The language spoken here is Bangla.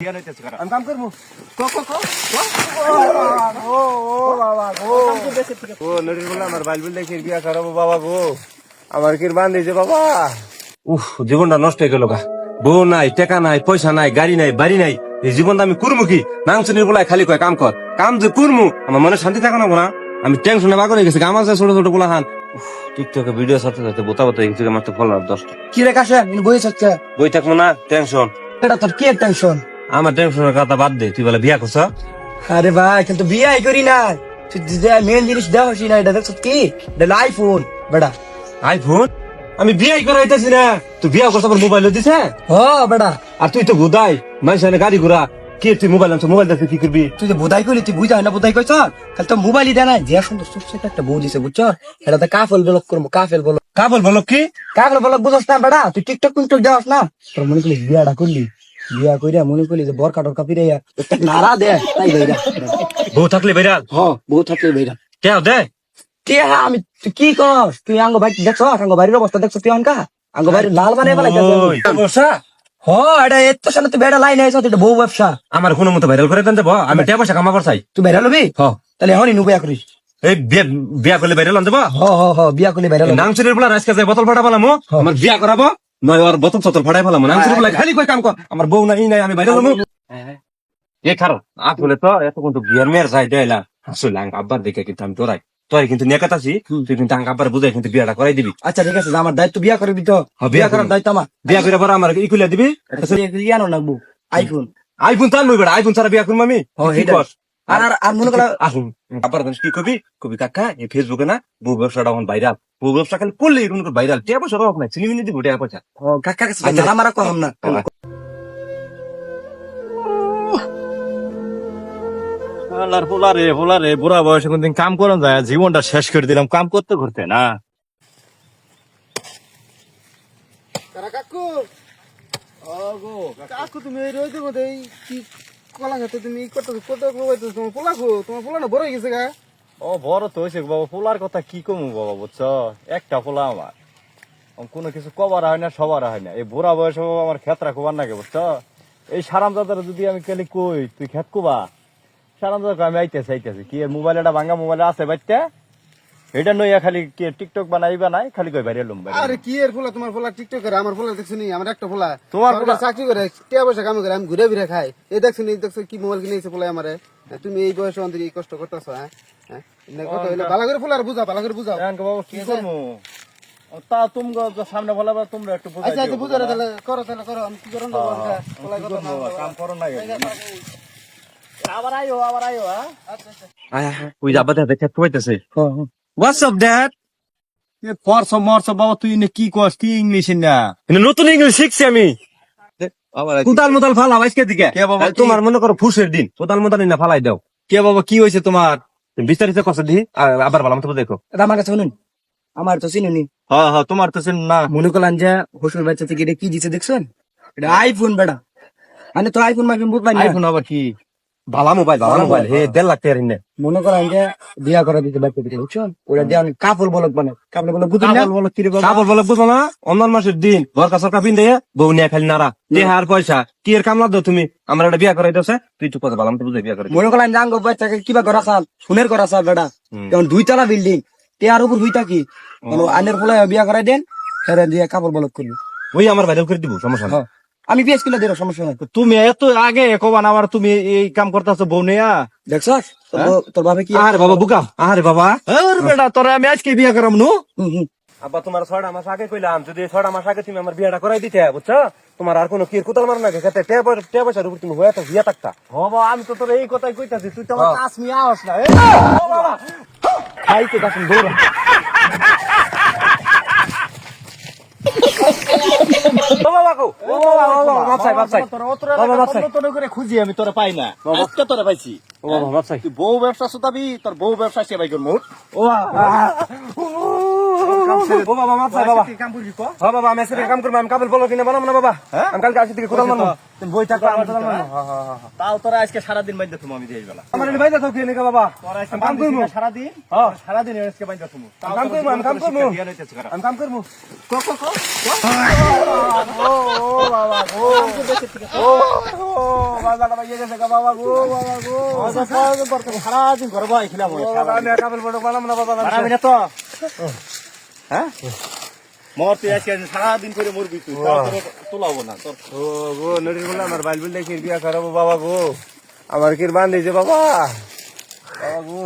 বিয়া লইতেছে কারা আমি কাম করব ক ক ক ও ও বাবা গো ও নরির বলে আমার বাইল বিল দেখে বিয়া করাবো বাবা গো আমার কি বান্ধিছে বাবা উফ জীবনটা নষ্ট হয়ে গেল গা। বউ নাই টাকা নাই পয়সা নাই গাড়ি নাই বাড়ি নাই। এই জীবনটা আমি করব কি? নাংস নির্বলায় খালি কয় কাম কর। কাম যে করব আমার মনে শান্তি থাকা না না আমি টেনশনে বাগর হয়ে গেছি আমার ছোট ছোটগুলা হান। টিকটকে ভিডিও সাথে সাথে বোতা বোতা গেছে আমার তো ফলার দশটা। কি রে কাশে বই হচ্ছে বই থাকব না টেনশন এটা তোর কি টেনশন আমার টেনশনের কথা বাদ দে তুই বলে বিয়া করছ? আরে ভাই কিন্তু বিয়াই করি না তুই মেন জিনিস হসি না এটা দেখছ কি? এটা আইফোন বেটা। আইফোন আমি বিয়াই করা হইতেছি না। তুই বিয়া করছ আমার মোবাইল দিছে হ বেটা। আর তুই তো গুদাই মানুষ গাড়ি ঘোড়া কে তুই মোবাইল আনছো মোবাইল দেখে কি করবি? তুই যে বোধাই করলি তুই বুঝা না বোধাই কইছ? খালি তো মোবাইলই দেয় না যে সুন্দর সুন্দর একটা বউ দিছে বুঝছ? এটা তো কাফল ব্লক করব কাফেল বলক। কাবল বলো কি? কাফেল বলক বুঝছ না বেটা। তুই টিকটক টিকটক দেওয়াস না? তোর মনে করলি বিয়াটা করলি? বিয়া কইরা মনে করলি যে বরকা টরকা ফিরে একটা নাড়া দে তাই ভাইরা বউ থাকলে বেড়াল হ বউ থাকলে ভাইরা কে দে? কে হ্যাঁ আমি কি কস তুই আঙ্গ ভাই দেখছ আঙ্গ বাড়ির অবস্থা দেখছ তুই অনকা? আঙ্গ বাড়ির লাল ওই, ফেলাইছে বর্ষা, হ এটা এত সামনে তুই বেড়া লাইন আইছ এটা বউ ব্যবসা। আমার কোনো মতো ভাইরাল করে দেন দেবো আমি টাকা পয়সা কামাবার চাই। তুই বেড়া লবি হ। তাহলে হনি নু বিয়া করিস। এই বিয়া বিয়া করলে ভাইরাল আন দেবো হ হ হ বিয়া করলে বেড়া লবি নাংচুরের বলা যাই বোতল ফাটা পেলাম আমার বিয়া করাবো? নয় আর বোতল চতল ফাটাই পেলাম নাংচুরের বলা খালি কই কাম কর? আমার বউ নাই নাই আমি বাইরে যাব এ খারো আসলে তো এত কিন্তু বিয়ার মেয়ের চাই দেয়লা আসলে আঙ্ক আব্বার দেখে কিন্তু আমি তোরাই তোর কিন্তু নেকাত আছি তুই কিন্তু আঙ্ক আব্বার বুঝাই কিন্তু বিয়াটা করাই দিবি। আচ্ছা ঠিক আছে আমার দায়িত্ব বিয়া করবি তো হ্যাঁ, বিয়া করার। দায়িত্ব আমার। বিয়া করে পরে আমার ই দিবি? আইফোন। আইফোন চান নই বেড়া আইফোন ছাড়া বিয়া করব আমি। কর? আর আর মনে করা আসুন। আব্বার জানিস কি কবি? কবি কাকা এই ফেসবুকে না বউ ব্যবসাটা এখন ভাইরাল বউ ব্যবসা খালি করলে এরকম ভাইরাল টিয়া পয়সা অভাব নাই সিনেমিনি দিব টিয়া পয়সা। কাকা কাছে জানা মারা কম না। আল্লাহর পোলা রে পোলা রে বুড়া বয়সে কোনদিন কাম করা যায় জীবনটা শেষ করে দিলাম কাম করতে করতে না? কাকু? তুমি এই রইতে কি কলা খেতে তুমি ই করতেছো কত করতে তোমার পোলা খো তোমার পোলা না বড় হয়ে গেছে গা। ও, বড় তো হয়েছে বাবা। পোলার কথা কি কমু বাবা, বুঝছ? একটা পোলা আমার। কোনো কিছু কবার হয় না, সবার হয় না। এই বুড়া বয়সে আমার ক্ষেত্রা রাখবার নাকি বুঝছ? এই সারাম দাদার যদি আমি কেলি কই, তুই খেত কুবা সারাম দাদা আমি আইতেছি আইতেছি। কি মোবাইল এটা ভাঙ্গা মোবাইল আছে বাইতে এটা নইয়া খালি কি টিকটক বানাই বানাই খালি কই বাইরে লুম আরে কি এর পোলা তোমার পোলা টিকটক করে আমার পোলা দেখছ নি? আমার একটা পোলা তোমার সরকারি চাকরি করে টিয়া পয়সা কাম করে আমি ঘুরে ফিরে খাই। এই দেখছ নি দেখছ কি মোবাইল কিনেছে পোলা আমারে? তুমি এই বয়সে অন্তর এই কষ্ট করতেছো হ্যাঁ? হ্যাঁ? না কথা হইল ভালো করে পোলার বুঝাও ভালো করে বুঝাও। কি করব তা তুমি সামনে বলা তোমরা একটু বুঝাই আচ্ছা আচ্ছা বুঝাও বুঝাও। তাহলে করো তাহলে করো আমি কি করো না পোলা কি না কাম করো না আবার আইও আবার আইও হ্যাঁ? আচ্ছা আচ্ছা। ওই আব্বা দেখে খেতে পাইতেছে What's up, Dad? পরশ মরশ বাবা তুই এনে কি কস? কি ইংলিশ না? নতুন ইংলিশ শিখছি আমি। কোদাল মোদাল ফালাম আজকে দিকে। কে বাবা, তোমার মনে করো ফুসের দিন। কোদাল মোদাল না ফালাই দাও। কে বাবা কি হয়েছে তোমার? বিস্তারিত কথা দি আ- আবার ভালো মতো দেখো। এটা আমার কাছে শুনুন। আমার তো চিনুনি। হ্যাঁ হ্যাঁ তোমার তো সে না। মনে করলাম যে হোসেন বাচ্চা থেকে এটা কি দিছে দেখছেন? এটা আইফোন বেটা। আমি তো আইফোন মাইফোন বুঝবাই না আইফোন আবার কি? ভালো মোবাইল ভালো ভালো মোবাইল। হে মোবাইল। দেড় লাখ টাকার ইন্নে মনে করেন যে বিয়া করে দিতে বাচ্চা দিতে বুঝছেন? ওটা দিয়ে আমি কাপড় বলক বানাই কাপড় বলক বুঝুন না? বলো কি কাপড় বলে বুঝো না? অন্যান্য মাসের দিন ঘরকা সরকার পিন দিয়ে বউ নিয়ে খালি নারা দেহার পয়সা কি এর কামলা দাও তুমি? আমার একটা বিয়া করাই দাও তুই চুপ কথা ভালো মতো বুঝে বিয়া করে মনে করলাম যে আঙ্গ বাচ্চাকে কিবা করা সাল? সুনের করা সাল বেটা। যেমন দুই তলা বিল্ডিং টেয়ার উপর হইতা কি? আনের পোলা বিয়া করাই দেন হেরে দিয়ে কাপড় বলক করবি। ওই আমার ভাইরাল করে দিব সমস্যা নেই। হ্যাঁ। আমি বিএস কিলো দিল সমস্যা নাই তুমি এত আগে কবান আবার তুমি এই কাম করতেছো বউ নেয়া। দেখছস? তোর তোর বাবা কি আরে বাবা বুকা। আরে বাবা। আরে বেটা তোরা আমি আজকে বিয়ে করাম নু। আব্বা তোমার ছয়টা মাস আগে কইলাম যদি ছয়টা মাস আগে তুমি আমার বিয়েটা করাই দিতে বুঝছ? তোমার আর কোনো কির কুতাল মার না খেতে টেয়া পয়সা টেয়া পয়সার উপর তুমি হয়ে হিয়া থাকতা। বাবা আমি তো তোর এই কথাই কইতাছি তুই তো আমার হ্যাঁ। নিয়ে আস না খাইতে কাছেন দৌড়া বাবা কো ও বাবা বাবা বাপসাই বাপসাই বাবা, বাপসাই। তোর করে খুঁজি আমি তোরা পাই না আজকে তোরা পাইছি ও বাবা বাপসাই তুই বউ ব্যবসা সুতাবি তোর বউ ব্যবসা সেবাই করব ও ও বাবা চাই বাবা। কাম করবি ক? হ্যাঁ বাবা আমি এসে কাম করব আমি কাপড় বলো কিনে বানাবো না বাবা। হ্যাঁ? আমি কালকে আসি থেকে কোথাও মানবো তুমি বই থাকবা আমি কোথাও মানবো তাও তোরা আজকে সারাদিন বাইন্দা তুমি আমি দিয়ে বেলা আমার এনে বাইরে নাকি বাবা। তোরা আজকে কাম করব। হ্যাঁ। সারাদিন? আজকে বাইন্দা তুমি। আমি কাম করব আমি কাম করব। আমি কাম করব। ও ও বাবা গো ও ও বাবা বাবা ইয়ে গেছে বাবা গো বাবা গো। সারাদিন ঘর খিলাম বাবা আমি কাপড় বড় বানাবো না বাবা সারাবি না তো? হ্যাঁ? মর তুই আজকে সারাদিন করে মরবি তুই তাও তোরে তোলাবো না তোর ও গো নদীর বলে আমার বাইল বিল দেখি বিয়া করাবো বাবা গো। আমার কি বান্ধিছে বাবা? বাবা গো।